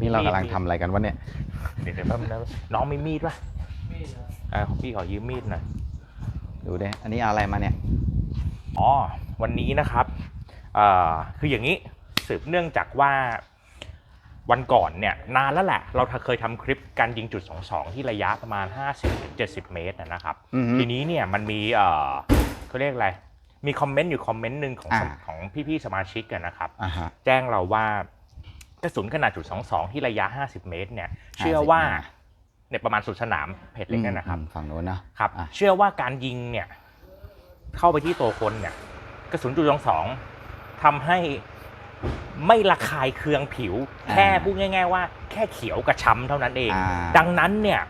นี่เรากำลังทำอะไรกันวะเนี่ย เดี๋ยวเดี๋ยวแป๊บนึงนะน้องมีมีดป่ะอ่าของพี่ขอยืมมีดหน่อย ดูดิอันนี้เอาอะไรมาเนี่ย อ๋อ วันนี้นะครับเอ่อคืออย่างนี้สืบเนื่องจากว่าวันก่อนเนี่ยนานแล้วแหละ เราเคยทำคลิปการยิงจุด 22 ที่ระยะประมาณ 50-70 เมตรนะนะครับ อือฮึทีนี้เนี่ยมันมีเอ่อเขาเรียกอะไร มีคอมเมนต์อยู่คอมเมนต์หนึ่งของอ่า ของพี่ๆสมาชิกกันนะครับ อ่าฮะ แจ้งเราว่า กระสุนขนาดจุด22 ที่ระยะ 50 เมตรเนี่ยเชื่อว่า50เมตรเนี่ยประมาณสุดสนามเพจเล็กนั่นนะครับอืมฝั่งโน้นเนอะครับอะเชื่อว่าการยิงเนี่ยเข้าไปที่ตัวคนเนี่ยกระสุนจุดสองทำให้ไม่ระคายเคืองผิว แค่พูดง่าย ๆ ว่าแค่เขียวกระช้ำเท่านั้นเองอ่าดังนั้นเนี่ย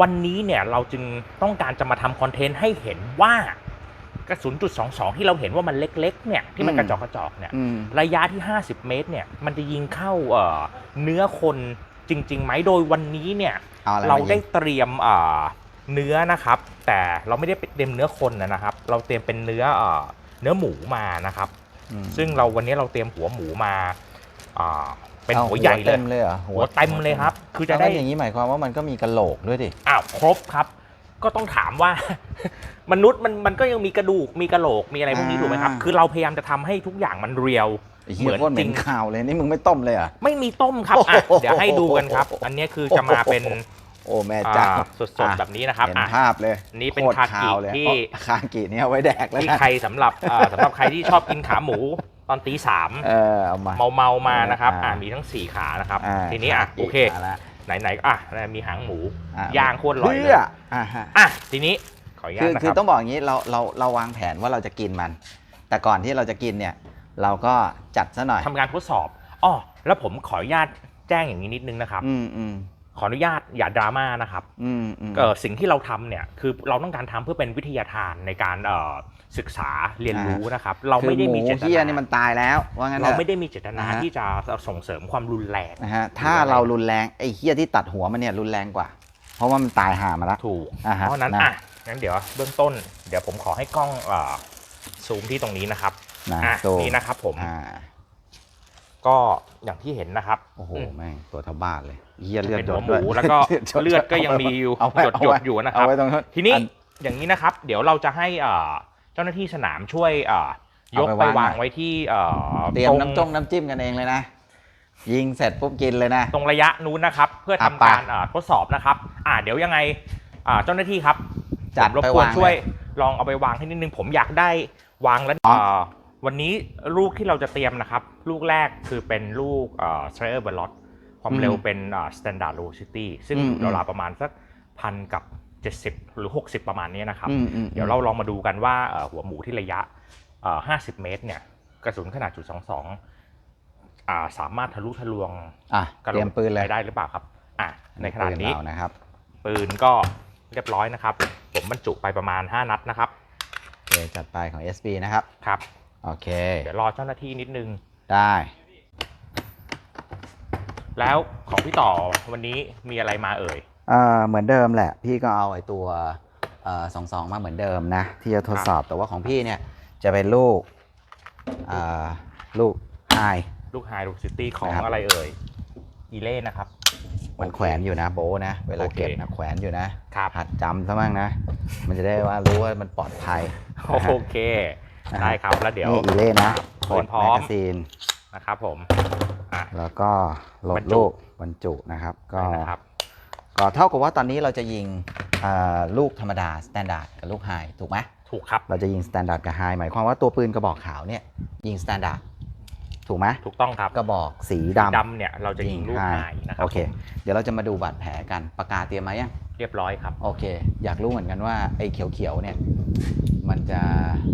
วันนี้เนี่ยเราจึงต้องการจะมาทำคอนเทนต์ให้เห็นว่า กระสุนจุดสองสองที่เราเห็นว่ามันเล็กๆเนี่ยที่มันกระจอกกระจอกเนี่ยอืมระยะที่ 50 เมตรเนี่ยมันจะยิงเข้าเอ่อเนื้อคนจริงๆไหมโดยวันนี้เนี่ยเอาอะไรเรามายิงได้เตรียมเอ่อเนื้อนะครับ แต่เราไม่ได้เตรียมเนื้อคนนะนะครับ เราเตรียมเป็นเนื้อเอ่อเนื้อหมูมานะครับอืมซึ่งเราวันนี้เราเตรียมหัวหมูมาอ่าเป็นอาหัวใหญ่เลเต็ยมเลยเหรอหัวเต็มเลยครับ คือจะจะได้ได้อย่างนี้หมายความว่ามันก็มีกระโหลกด้วยดิอ้าวครบครับ ก็ต้องถามว่า มนุษย์มันมันก็ยังมีกระดูกมีกระโหลกมีอะไรพวกนี้อ่าถูกไหมครับ คือเราพยายามจะทำให้ทุกอย่างมันเรียวไอ้เหี้ยโคตรเหม็นข่าวเลยนี่มึงไม่ต้มเลยเหรอะ ไม่มีต้มครับอะโอ้โห เดี๋ยวให้ดูกันครับ อันนี้คือจะมาเป็นโอ้แม่เจ้าอ่าสดๆแบบนี้นะครับเห็นอะ ภาพเลยนี่เป็นโคตรคากิวเลยที่อ๋อคากิเนี่ยเอาไว้แดกแล้วที่นะใครสำหรับเอ่อสำหรับใครที่ชอบกินขาหมูตอนตีสามเออเอามา เมาเมาๆมานะครับอ่าอ่ามีทั้งสี่ขานะครับ อ่าทีนี้อะคากิโอเคมาละ ไหนๆอะมีหางหมูอะ ย่างโคตรอร่อยเลเพื่ยออ่าฮะ อะทีนี้ขออนุญาคืตอนะคืคอรับ ต้องบอกอย่างนี้เราเราเราวางแผนว่าเราจะกินมัน แต่ก่อนที่เราจะกินเนี่ย เราก็จัดซะหน่อยทำการทดสอบอ๋อแล้วผมขออนุญาตแจ้งอย่างนี้นิดนึงนะครับ อืมอืม ขออนุญาตอย่าดราม่านะครับอืมอืมเอ่อสิ่งที่เราทำเนี่ยคือเราต้องการทำเพื่อเป็นวิทยาทานในการเอ่อศึกษาเรียนรู้นะครับ เราไม่ได้มีคือหเจมูตเหี้ยนานี่มันตายแล้วว่างั้นเราเถอะไม่ได้มีเจตนาอ่าฮะที่จะส่งเสริมความรุนแรงนะฮะถ้าเรารุนแรงไอ้เหี้ยที่ตัดหัวมันเนี่ยรุนแรงกว่า เพราะว่ามันตายห่ามาแล้วถูกอ่าฮะเพราะฉะนั้นนะอะงั้นเดี๋ยวเบื้องต้น เดี๋ยวผมขอให้กล้องเอ่อซูมที่ตรงนี้นะครับนะอะโซนี่นะครับผมอ่า ก็อย่างที่เห็นนะครับ โอ้โหอืมแม่งตัวเท่าบ้านเลยเหี้ยเลือดเป็นหยหัวดหด้วยมูแล้วก็หดเลือดก็ยังมีอยู่เอาไว้หยดเอาหยไว้ดอยู่นะครับ เอาไว้ตรงนั้นทีนี้อั อย่างนี้นะครับ เดี๋ยวเราจะให้เอ่อเจ้าหน้าที่สนามช่วยเอ่อยกเอาไปไปวางวางหน่อย ไว้ที่เอ่อเตรียมตงน้ำจงน้ำจิ้มกันเองเลยนะ ยิงเสร็จปุ๊บกินเลยนะ ตรงระยะนู้นนะครับ เพื่อทำอะไปการเอ่อทดสอบนะครับ อ่าเดี๋ยวยังไงอ่าเจ้าหน้าที่ครับจัดผมรบไปกวนวางช่วยเลยลองเอาไปวางให้นิดนึงผมอยากได้วางแล้วอ๋อเอ่อ วันนี้ลูกที่เราจะเตรียมนะครับ ลูกแรกคือเป็นลูกเอ่อ s t r a y e r b e l o t ความเร็วเป็นเอ่อ standard velocity ซึ่งอืมอยู่ราวๆประมาณสักพันกับ 70 หรือ 60 ประมาณนี้นะครับ อืมอืม เดี๋ยวเราลองมาดูกันว่าเอ่อหัวหมูที่ระยะเอ่อ50 เมตรเนี่ยกระสุนขนาดจุด22อ่าสามารถทะลุทะลวงอะกระเตรียมปืนเลยไปได้หรือเปล่าครับอะในขณะนี้ ปืเรานะครับ ปืนก็เรียบร้อยนะครับ ผมบรรจุไปประมาณ 5 นัดนะครับโอเคจัดไปของ SB นะครับ ครับ โอเค เดี๋ยวรอเจ้าหน้าที่นิดนึง ได้ แล้วของพี่ต่อวันนี้มีอะไรมาเอ่ย เอ่อเหมือนเดิมแหละ พี่ก็เอาไอ้ตัวสองสองมาเหมือนเดิมนะ ที่จะทดสอบแต่ว่าของพี่เนี่ยจะเป็นลูกเอ่อลูกไฮลูกไฮลูกซิตี้ของนะครับอะไรเอ่ยอีเล่นะครับ มันแขวนอยู่นะโบะนะ เวลาโอเคเก็บนะแขวนอยู่นะครับหัดจำซะบ้างนะ มันจะได้ว่ารู้ว่ามันปลอดภัยนะฮะโอเค นะฮะได้ครับแล้วเดี๋ยว นี่อีเล่นะปืกนดพร้อแมกมกาซีนนะครับผมอะ แล้วก็โหลบรดรจุ ลูกบรรจุนะครับ ก็ได้นะครับ ก็เท่ากับว่าตอนนี้เราจะยิงอ่าลูกธรรมดาสแตนดาร์ดกับลูกไฮถูกไหมถูกครับ เราจะยิงสแตนดาร์ดกับไฮหมายความว่าตัวปืนกระบอกขาวเนี่ยยิงสแตนดาร์ด ถูกไหมถูกต้องครับกระบอกสีดำดำเนี่ยเราจะยิงลูกไฮนะครัโอบเค เดี๋ยวเราจะมาดูบาดแผลกันปากกาเตรียมมายังเรียบร้อยครับโอเค อยากรู้เหมือนกันว่าไอ้เขียวๆเนี่ยมันจะ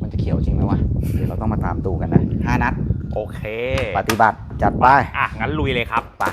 มันจะเขียวจริงไหมวะเดี๋ยวเราต้องมาตามดูกันนะห้านัดโอเค ปฏิบัติจัดไปอะงั้นลุยเลยครับไป